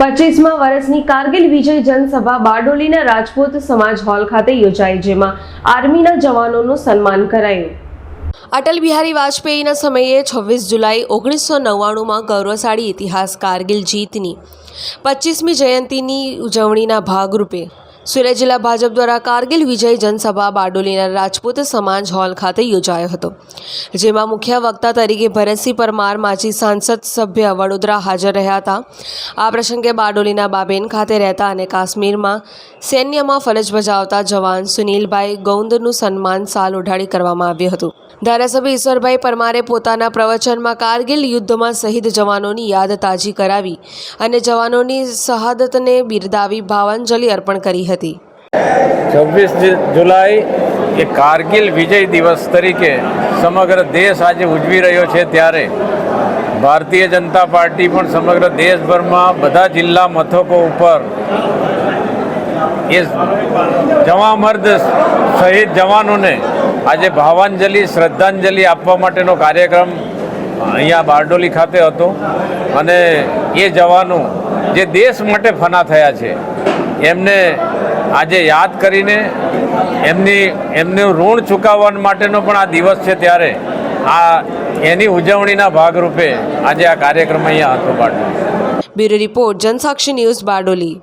પચીસમાં વર્ષની કારગિલ વિજય જનસભા બારડોલીના રાજપૂત સમાજ હોલ ખાતે યોજાઈ, જેમાં આર્મીના જવાનોનું સન્માન કરાયું. અટલ બિહારી વાજપેયીના સમયે છવ્વીસ જુલાઈ ઓગણીસો નવ્વાણુંમાં ગૌરવશાળી ઇતિહાસ કારગિલ જીતની પચીસમી જયંતિની ઉજવણીના ભાગરૂપે સુરત જિલ્લા ભાજપ દ્વારા કારગિલ વિજય જનસભા બારડોલીના રાજપૂત સમાજ હોલ ખાતે યોજાયો હતો, જેમાં મુખ્ય વક્તા તરીકે ભરતસિંહ પરમાર, માજી સાંસદ સભ્ય વડોદરા હાજર રહ્યા હતા. આ પ્રસંગે બારડોલીના બાબેન ખાતે રહેતા અને કાશ્મીરમાં સૈન્યમાં ફરજ બજાવતા જવાન સુનિલભાઈ ગૌંદનું સન્માન સાલ ઉઢાડી કરવામાં આવ્યું હતું. ધારાસભ્ય ઈશ્વરભાઈ પરમારે પોતાના પ્રવચનમાં કારગિલ યુદ્ધમાં શહીદ જવાનોની યાદ તાજી કરાવી અને જવાનોની શહાદતને બિરદાવી ભાવાંજલિ અર્પણ કરી હતી. છવ્વીસ જુલાઈ એ કારગિલ વિજય દિવસ તરીકે સમગ્ર દેશ આજે ઉજવી રહ્યો છે ત્યારે. ભારતીય જનતા પાર્ટી પણ સમગ્ર દેશભરમાં બધા જિલ્લા મથકો ઉપર એ જવામર્દ શહીદ જવાનોને આજે ભાવાંજલિ, શ્રદ્ધાંજલિ આપવા માટેનો કાર્યક્રમ અહીંયા બારડોલી ખાતે હતો. અને એ જવાનો જે દેશ માટે ફના થયા છે, એમને આજે યાદ કરીને એમની, એમનું ઋણ ચૂકવવા માટેનો પણ આ દિવસ છે ત્યારે. આ, એની ઉજવણીના ભાગરૂપે આજે આ કાર્યક્રમ અહીંયા હતો Bardoli bureau report Jansakshi news Bardoli.